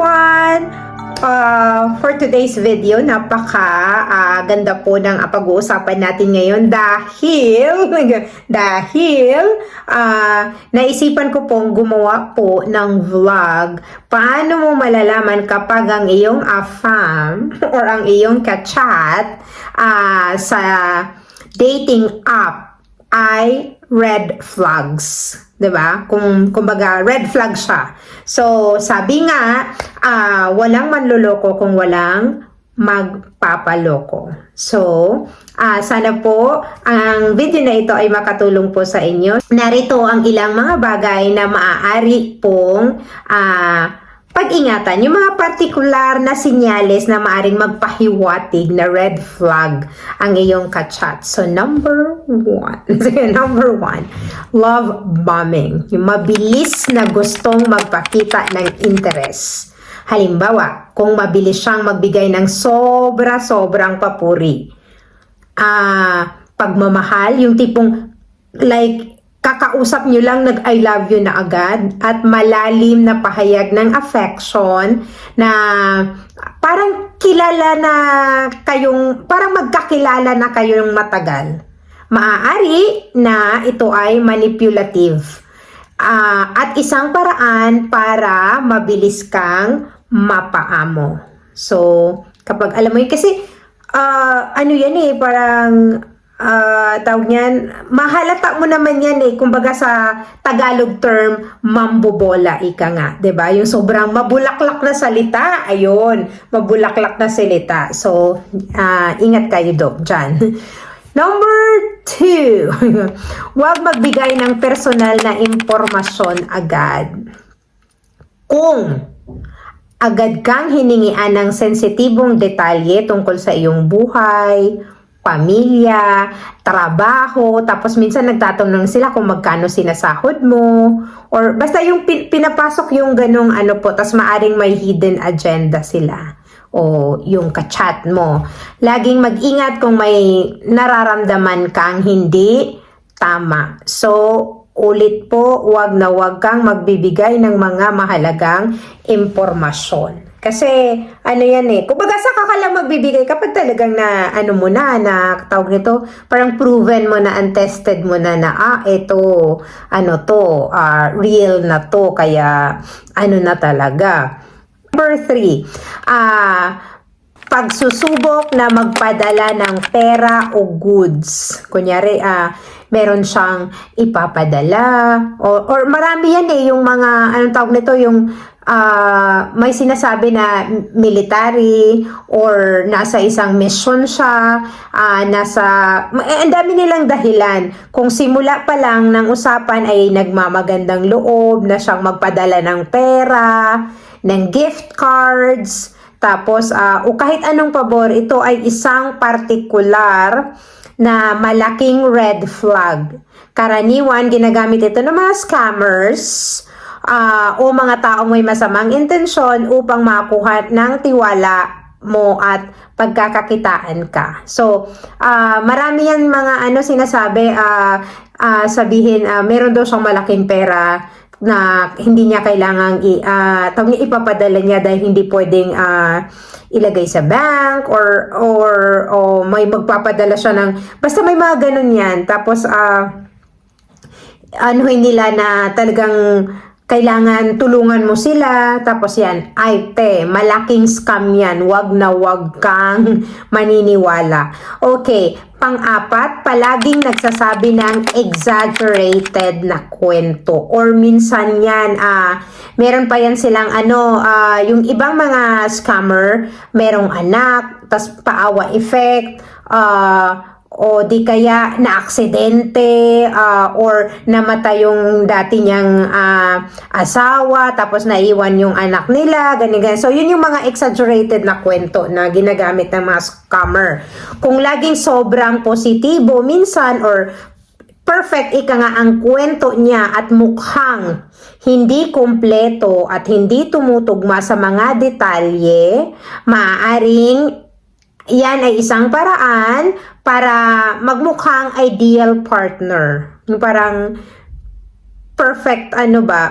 everyone! Uh, for today's video, napaka ah, ganda po ng ah, pag-uusapan natin ngayon dahil dahil ah, naisipan ko pong gumawa po ng vlog paano mo malalaman kapag ang iyong afam or ang iyong kachat ah, sa dating app ay red flags. 'di ba? Kung kumbaga red flag siya. So, sabi nga, ah, walang manloloko kung walang magpapaloko. So, ah, sana po ang video na ito ay makatulong po sa inyo. Narito ang ilang mga bagay na maaari pong ah, pag-ingatan, yung mga partikular na sinyales na maaring magpahiwatig na red flag ang iyong kachat. So, number one. number one, love bombing. Yung mabilis na gustong magpakita ng interest. Halimbawa, kung mabilis siyang magbigay ng sobra-sobrang papuri. Ah, pagmamahal, yung tipong like kakausap nyo lang nag I love you na agad at malalim na pahayag ng affection na parang kilala na kayong parang magkakilala na kayong matagal. Maaari na ito ay manipulative. Ah, at isang paraan para mabilis kang mapaamo. So, kapag alam mo yun, kasi ah, ano yan eh, parang ah tawag niyan, mahalata mo naman yan eh, kumbaga sa Tagalog term, mambobola, ika nga, ba Yung sobrang mabulaklak na salita, ayun, mabulaklak na salita. So, ah, ingat kayo do, dyan. Number two, huwag magbigay ng personal na impormasyon agad. Kung agad kang hiningian ng sensitibong detalye tungkol sa iyong buhay, pamilya, trabaho, tapos minsan nagtatanong sila kung magkano sinasahod mo, or basta yung pin- pinapasok yung ganong ano po, tapos maaring may hidden agenda sila o yung kachat mo. Laging mag-ingat kung may nararamdaman kang hindi tama. So, ulit po, wag na wag kang magbibigay ng mga mahalagang impormasyon. Kasi, ano yan eh, kumbaga saka ka lang magbibigay kapag talagang na, ano mo na, na, tawag nito, parang proven mo na, untested mo na na, ah, ito, ano to, ah, real na to, kaya, ano na talaga. Number three, ah, pagsusubok na magpadala ng pera o goods. Kunyari, ah, meron siyang ipapadala. Or, or marami yan eh, yung mga, anong tawag nito, yung ah, may sinasabi na military or nasa isang mission siya, ah, nasa, eh, ang dami nilang dahilan. Kung simula pa lang ng usapan ay nagmamagandang loob na siyang magpadala ng pera, ng gift cards, tapos, ah, o kahit anong pabor, ito ay isang partikular na malaking red flag. Karaniwan, ginagamit ito ng mga scammers ah, o mga taong may masamang intensyon upang makuha ng tiwala mo at pagkakakitaan ka. So, ah, marami yan mga ano sinasabi, ah, ah, sabihin, ah, meron daw siyang malaking pera, na hindi niya kailangang i, uh, ipapadala niya dahil hindi pwedeng ah, ilagay sa bank or or o may magpapadala siya ng basta may mga ganun yan tapos ah anuhin nila na talagang kailangan tulungan mo sila. Tapos yan ay te malaking scam yan. Wag na wag kang maniniwala. Okay pang-apat palaging nagsasabi ng exaggerated na kwento. Or minsan yan ah meron pa yan silang ano ah, yung ibang mga scammer merong anak tas paawa effect ah o di kaya na aksidente ah, or namatay yung dati niyang ah, asawa tapos naiwan yung anak nila ganyan, ganyan. so yun yung mga exaggerated na kwento na ginagamit ng mga scammer kung laging sobrang positibo minsan or perfect ika nga ang kwento niya at mukhang hindi kumpleto at hindi tumutugma sa mga detalye, maaaring yan ay isang paraan para magmukhang ideal partner. Yung parang perfect ano ba,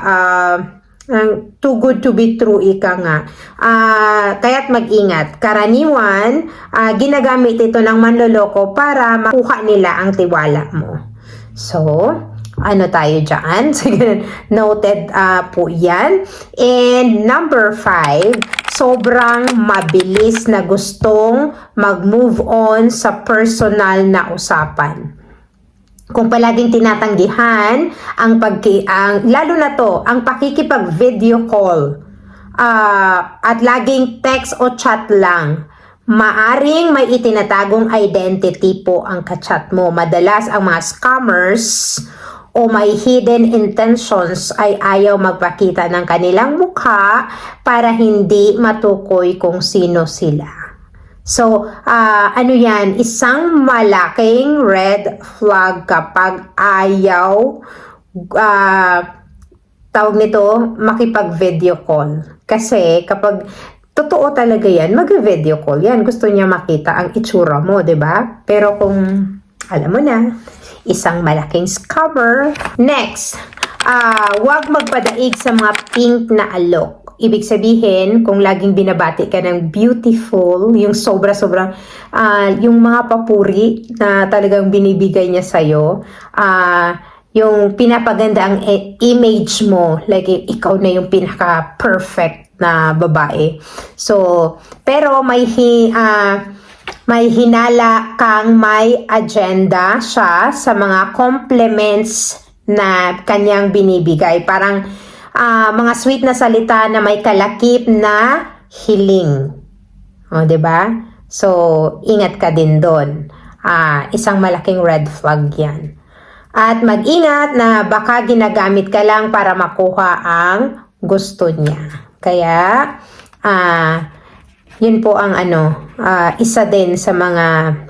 Ang too good to be true, ika nga. Ah, kaya't mag-ingat. Karaniwan, ah, ginagamit ito ng manloloko para makuha nila ang tiwala mo. So, ano tayo dyan? Sige, noted ah, po yan. And number five, sobrang mabilis na gustong mag-move on sa personal na usapan kung palaging tinatanggihan ang pagki ang lalo na to ang pakikipag video call ah, at laging text o chat lang maaring may itinatagong identity po ang kachat mo madalas ang mga scammers o may hidden intentions ay ayaw magpakita ng kanilang mukha para hindi matukoy kung sino sila So, ah, ano yan, isang malaking red flag kapag ayaw, ah, tawag nito, makipag-video call. Kasi kapag totoo talaga yan, mag-video call yan. Gusto niya makita ang itsura mo, 'di ba? Pero kung, alam mo na, isang malaking scammer. Next, ah, wag magpadaig sa mga pink na alok. Ibig sabihin, kung laging binabati ka ng beautiful, yung sobra-sobrang, ah, yung mga papuri na talagang binibigay niya sa'yo, ah, yung pinapaganda ang e- image mo, like ikaw na yung pinaka-perfect na babae. So, pero may ah, may hinala kang may agenda siya sa mga compliments na kanyang binibigay. Parang ah, mga sweet na salita na may kalakip na hiling. O, ba? So, ingat ka din doon. Ah, isang malaking red flag 'yan. At mag-ingat na baka ginagamit ka lang para makuha ang gusto niya. Kaya, ah, yun po ang ano, ah, isa din sa mga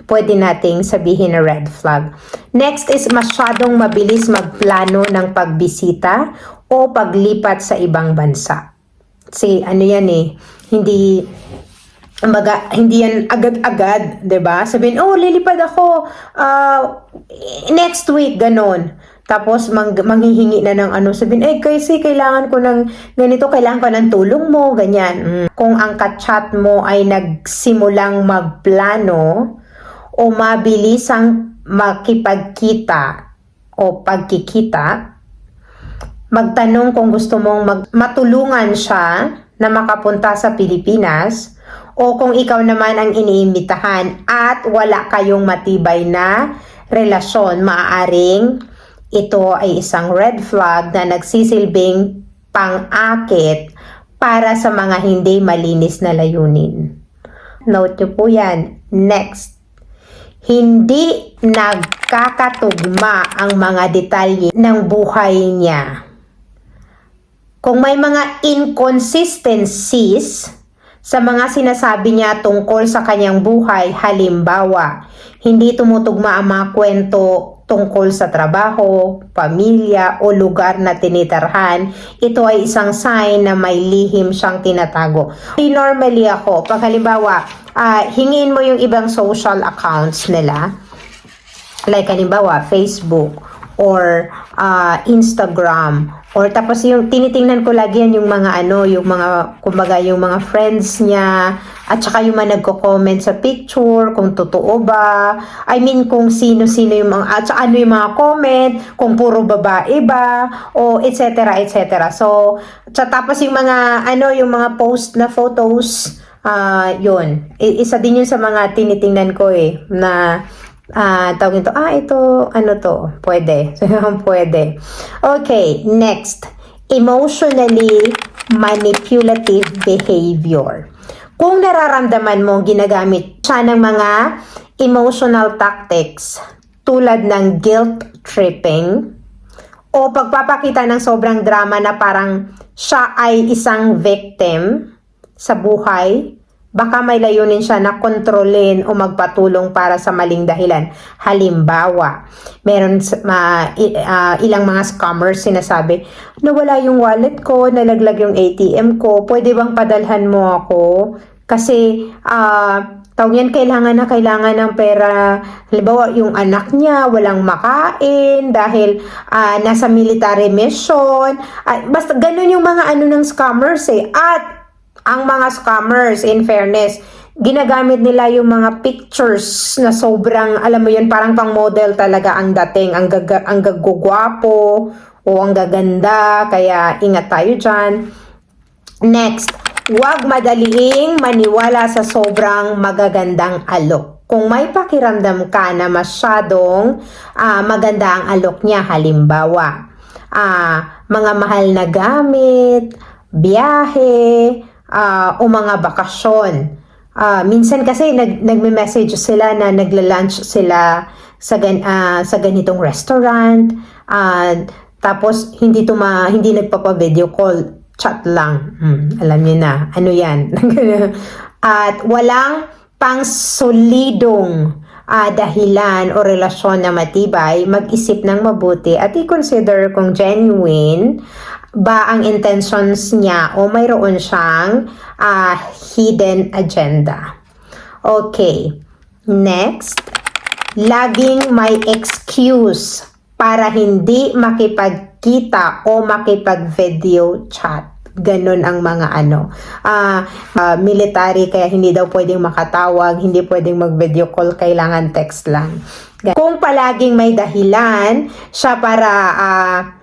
pwede nating sabihin na red flag. Next is masyadong mabilis magplano ng pagbisita o paglipat sa ibang bansa. Kasi ano yan eh, hindi Kumbaga, hindi yan agad-agad, 'di ba? Sabihin, "Oh, lilipad ako ah, next week," ganon. Tapos mang, manghihingi na ng ano, sabihin, "Eh, kasi kailangan ko ng ganito, kailangan ko ng tulong mo," ganyan. Mm. Kung ang kachat mo ay nagsimulang magplano o mabilis ang makipagkita o pagkikita, magtanong kung gusto mong mag matulungan siya na makapunta sa Pilipinas o kung ikaw naman ang iniimbitahan at wala kayong matibay na relasyon, maaaring ito ay isang red flag na nagsisilbing pang-akit para sa mga hindi malinis na layunin. Note nyo po yan. Next. Hindi nagkakatugma ang mga detalye ng buhay niya. Kung may mga inconsistencies sa mga sinasabi niya tungkol sa kanyang buhay, halimbawa, hindi tumutugma ang mga kwento tungkol sa trabaho, pamilya o lugar na tinitarhan, ito ay isang sign na may lihim siyang tinatago. Normally ako, pag halimbawa, ah, hingin mo yung ibang social accounts nila, like halimbawa Facebook or ah, Instagram. Or tapos yung tinitingnan ko lagi yan yung mga ano yung mga kumbaga yung mga friends niya at saka yung mga nagko-comment sa picture kung totoo ba. I mean kung sino-sino yung mga at saka ano yung mga comment kung puro babae ba o etc etc so sa tapos yung mga ano yung mga post na photos ah yun. I- isa din yun sa mga tinitingnan ko eh na Ah, tawag nito, ah, ito, ano to, pwede. pwede. Okay, next. Emotionally manipulative behavior. Kung nararamdaman mo ginagamit siya ng mga emotional tactics tulad ng guilt tripping o pagpapakita ng sobrang drama na parang siya ay isang victim sa buhay baka may layunin siya na kontrolin o magpatulong para sa maling dahilan. Halimbawa, meron ah, ilang mga scammers sinasabi, nawala yung wallet ko, nalaglag yung ATM ko, pwede bang padalhan mo ako? Kasi, ah, tawag yan, kailangan na kailangan ng pera. Halimbawa, yung anak niya walang makain dahil ah, nasa military mission. Ah, basta ganun yung mga ano ng scammers eh. At ang mga scammers, in fairness, ginagamit nila yung mga pictures na sobrang, alam mo yun, parang pang model talaga ang dating, ang, gaga, ang gagugwapo o ang gaganda, kaya ingat tayo dyan. Next, huwag madaliing maniwala sa sobrang magagandang alok. Kung may pakiramdam ka na masyadong ah, maganda ang alok niya, halimbawa, ah, mga mahal na gamit, biyahe, ah, o mga bakasyon. Ah, minsan kasi nag, nagme-message sila na nagla-lunch sila sa, gan, ah, sa ganitong restaurant. ah, tapos hindi tuma, hindi nagpapa-video call chat lang. Hmm, alam niyo na, ano yan. At walang pang solidong ah, dahilan o relasyon na matibay, mag-isip ng mabuti at i-consider kung genuine ba ang intentions niya o mayroon siyang ah, hidden agenda. Okay. Next, laging may excuse para hindi makipagkita o makipag-video chat. Ganun ang mga ano. Ah, ah, military kaya hindi daw pwedeng makatawag, hindi pwedeng mag-video call, kailangan text lang. Kung palaging may dahilan siya para ah,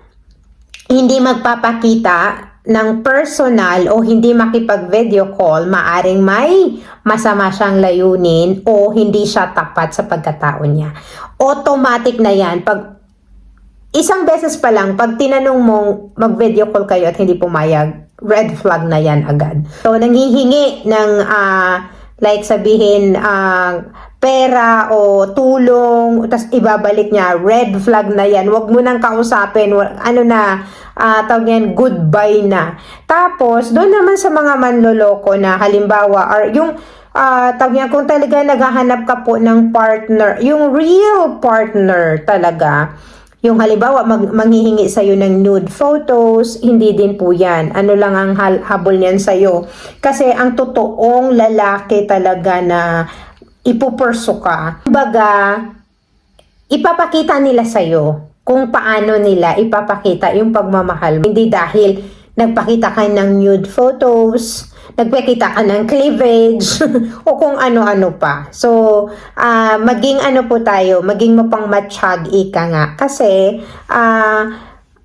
hindi magpapakita ng personal o hindi makipag-video call, maaring may masama siyang layunin o hindi siya tapat sa pagkatao niya. Automatic na yan. Pag isang beses pa lang, pag tinanong mong mag-video call kayo at hindi pumayag, red flag na yan agad. So, nanghihingi ng, ah, like sabihin, ah, pera o tulong, tapos ibabalik niya, red flag na yan. Huwag mo nang kausapin, ano na, ah, tawag yan, goodbye na. Tapos, doon naman sa mga manloloko na halimbawa, or yung, ah, tawag yan, kung talaga naghahanap ka po ng partner, yung real partner talaga, yung halimbawa, mag, manghihingi sa'yo ng nude photos, hindi din po yan. Ano lang ang habol niyan sa'yo. Kasi ang totoong lalaki talaga na ipupurso ka, baga, ipapakita nila sa'yo kung paano nila ipapakita yung pagmamahal. mo. Hindi dahil nagpakita ka ng nude photos, nagpakita ka ng cleavage, o kung ano-ano pa. So, ah, maging ano po tayo, maging mapang matsyag ika nga. Kasi, ah,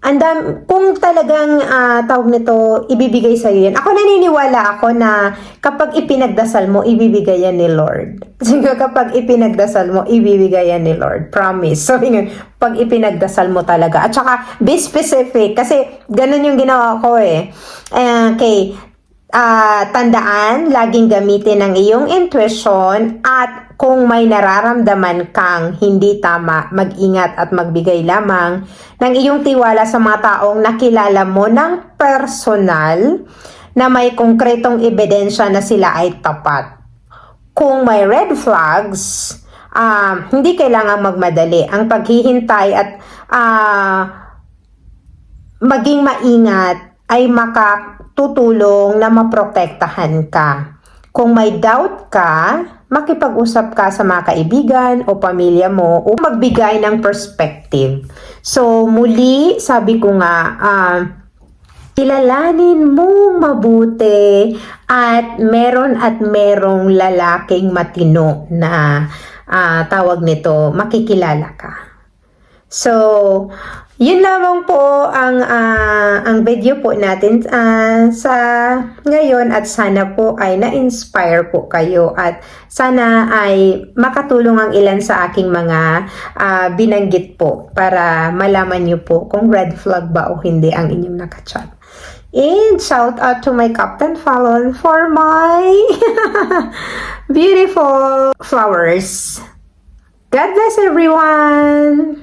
andam, kung talagang ah, tawag nito, ibibigay sa yan. Ako naniniwala ako na kapag ipinagdasal mo, ibibigay yan ni Lord. Kapag ipinagdasal mo, ibibigay yan ni Lord. Promise. So, yun, pag ipinagdasal mo talaga. At saka, be specific. Kasi, ganun yung ginawa ko eh. Eh, Okay. Ah, tandaan, laging gamitin ang iyong intuition at kung may nararamdaman kang hindi tama, mag-ingat at magbigay lamang ng iyong tiwala sa mga taong nakilala mo ng personal na may konkretong ebidensya na sila ay tapat. Kung may red flags, ah, hindi kailangang magmadali. Ang paghihintay at ah, maging maingat ay makatutulong na maprotektahan ka. Kung may doubt ka, makipag-usap ka sa mga kaibigan o pamilya mo o magbigay ng perspective. So, muli, sabi ko nga, ah, kilalanin mong mabuti at meron at merong lalaking matino na ah, tawag nito, makikilala ka. So, yun lamang po ang ah, ang video po natin ah, sa ngayon at sana po ay na-inspire po kayo at sana ay makatulong ang ilan sa aking mga ah, binanggit po para malaman niyo po kung red flag ba o hindi ang inyong nakachat. And shout out to my Captain Fallon for my beautiful flowers. God bless everyone!